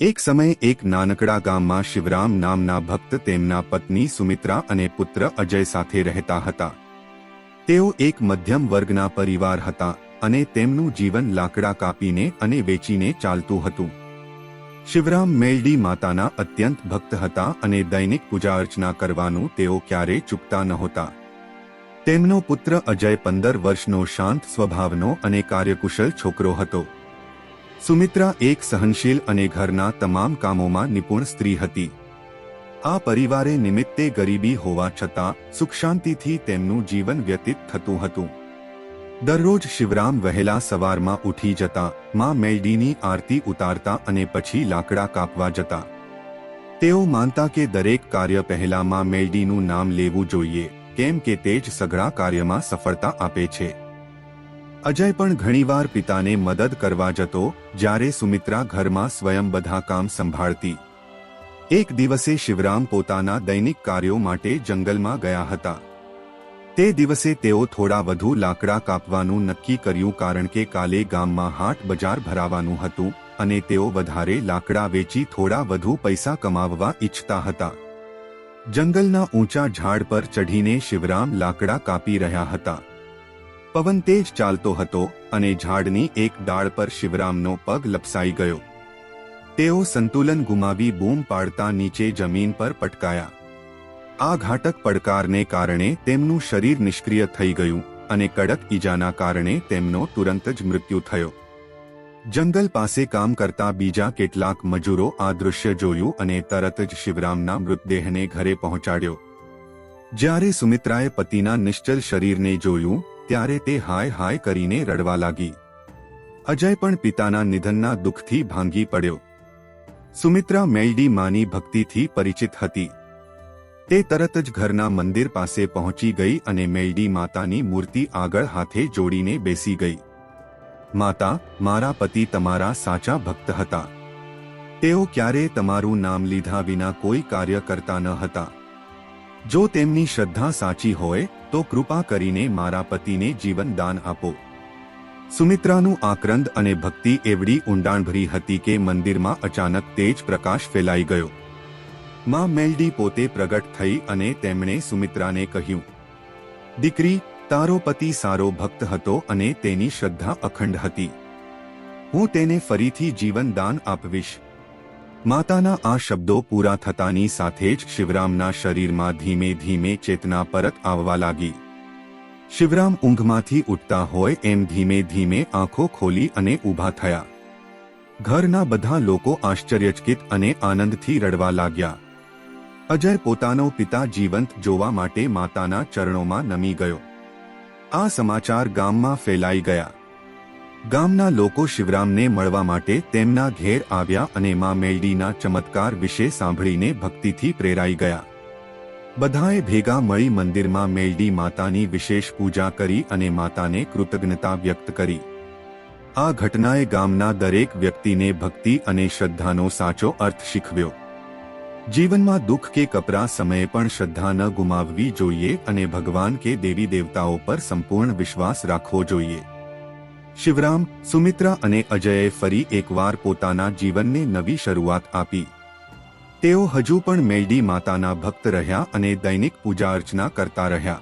એક સમયે એક નાનકડા ગામમાં શિવરામ નામના ભક્ત તેમના પત્ની સુમિત્રા અને પુત્ર અજય સાથે રહેતા હતા. તેઓ એક મધ્યમ વર્ગના પરિવાર હતા અને તેમનું જીવન લાકડા કાપીને અને વેચીને ચાલતું હતું. શિવરામ મેલડી માતાના અત્યંત ભક્ત હતા અને દૈનિક પૂજા અર્ચના કરવાનું તેઓ ક્યારે ચૂકતા નહોતા. તેમનો પુત્ર અજય પંદર વર્ષનો શાંત સ્વભાવનો અને કાર્યકુશલ છોકરો હતો. સુમિત્રા એક સહનશીલ અને ઘરના તમામ કામોમાં નિપુણ સ્ત્રી હતી. આ પરિવારે નિમિત્તે ગરીબી હોવા છતાં સુખ શાંતિથી તેમનું જીવન વ્યતીત થતું હતું. દરરોજ શિવરામ વહેલા સવારમાં ઉઠી જતા, માં મેલડીની આરતી ઉતારતા અને પછી લાકડા કાપવા જતા. તેઓ માનતા કે દરેક કાર્ય પહેલા માં મેલડીનું નામ લેવું જોઈએ, કેમ કે તે જ સઘળા કાર્યમાં સફળતા આપે છે. અજય પણ ઘણીવાર પિતાને મદદ કરવા જતો જ્યારે સુમિત્રા ઘરમાં સ્વયં બધા કામ સંભાળતી. એક દિવસે શિવરામ પોતાના દૈનિક કાર્યો માટે જંગલમાં ગયા હતા. તે દિવસે તેઓ થોડા વધુ લાકડા કાપવાનું નક્કી કર્યું કારણ કે કાલે ગામમાં હાટ બજાર ભરાવાનું હતું અને તેઓ વધારે લાકડા વેચી થોડા વધુ પૈસા કમાવવા ઈચ્છતા હતા. જંગલના ઊંચા ઝાડ પર ચઢીને શિવરામ લાકડા કાપી રહ્યા હતા. પવન તેજ ચાલતો હતો અને ઝાડની એક ડાળ પર શિવરામનો પગ લપસાઈ ગયો. તેઓ સંતુલન ગુમાવી બૂમ પાડતા નીચે જમીન પર પટકાયા. આ ઘાતક પડકારને કારણે તેમનું શરીર નિષ્ક્રિય થઈ ગયું અને કડક ઈજાના કારણે તેમનો તુરંત જ મૃત્યુ થયો. જંગલ પાસે કામ કરતા બીજા કેટલાક મજૂરો આ દૃશ્ય જોયું અને તરત જ શિવરામના મૃતદેહને ઘરે પહોંચાડ્યો. જ્યારે સુમિત્રાએ પતિના નિશ્ચલ શરીરને જોયું ત્યારે તે હાય હાય કરીને રડવા લાગી. અજય પણ પિતાના નિધનના દુઃખથી ભાંગી પડ્યો. સુમિત્રા મેલડી માની ભક્તિથી પરિચિત હતી. તે તરત જ ઘરના મંદિર પાસે પહોંચી ગઈ અને મેલડી માતાની મૂર્તિ આગળ હાથે જોડીને બેસી ગઈ. માતા, મારા પતિ તમારા સાચા ભક્ત હતા. તેઓ ક્યારે તમારું નામ લીધા વિના કોઈ કાર્ય કરતા ન હતા. જો તેમની શ્રદ્ધા સાચી હોય તો કૃપા કરીને મારા પતિને જીવન દાન આપો. સુમિત્રાનું આક્રંદ અને ભક્તિ એવડી ઊંડાણભરી હતી કે મંદિરમાં અચાનક તેજ પ્રકાશ ફેલાઈ ગયો. માં મેલડી પોતે પ્રગટ થઈ અને તેમણે સુમિત્રાને કહ્યું, દીકરી, તારો પતિ સારો ભક્ત હતો અને તેની શ્રદ્ધા અખંડ હતી. હું તેને ફરીથી જીવન દાન આપવીશ. માતાના આ શબ્દો પૂરા થતાની સાથે જ શિવરામના શરીરમાં ધીમે ધીમે ચેતના પરત આવવા લાગી. શિવરામ ઊંઘમાંથી ઉઠતા હોય એમ ધીમે ધીમે આંખો ખોલી અને ઊભા થયા. ઘરના બધા લોકો આશ્ચર્યચકિત અને આનંદથી રડવા લાગ્યા. અજય પોતાનો પિતા જીવંત જોવા માટે માતાના ચરણોમાં નમી ગયો. આ સમાચાર ગામમાં ફેલાઈ ગયા. ગામના લોકો શિવરામને મળવા માટે તેમના ઘેર આવ્યા અને માં મેલડીના ચમત્કાર વિશે સાંભળીને ભક્તિથી પ્રેરાઈ ગયા. બધાએ ભેગા મળી મંદિરમાં મેલડી માતાની વિશેષ પૂજા કરી અને માતાને કૃતજ્ઞતા વ્યક્ત કરી. આ ઘટનાએ ગામના દરેક વ્યક્તિને ભક્તિ અને શ્રદ્ધાનો સાચો અર્થ શીખવ્યો. જીવનમાં દુઃખ કે કપરા સમયે પણ શ્રદ્ધા ન ગુમાવવી જોઈએ અને ભગવાન કે દેવી દેવતાઓ પર સંપૂર્ણ વિશ્વાસ રાખવો જોઈએ. શિવરામ, સુમિત્રા અને અજયે ફરી એકવાર પોતાના જીવનને નવી શરૂઆત આપી. તેઓ હજુ પણ મેલડી માતાના ભક્ત રહ્યા અને દૈનિક પૂજા અર્ચના કરતા રહ્યા.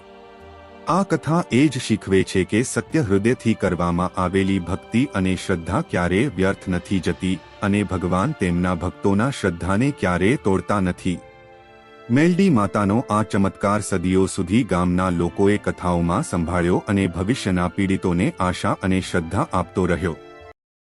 આ કથા એ જ શીખવે છે કે સત્ય હૃદયથી કરવામાં આવેલી ભક્તિ અને શ્રદ્ધા ક્યારેય વ્યર્થ નથી જતી અને ભગવાન તેમના ભક્તોના શ્રદ્ધાને ક્યારેય તોડતા નથી. મેલડી માતાનો આ ચમત્કાર સદીઓ સુધી ગામના લોકોએ કથાઓમાં સંભાળ્યો અને ભવિષ્યના પીડિતોને આશા અને શ્રદ્ધા આપતો રહ્યો.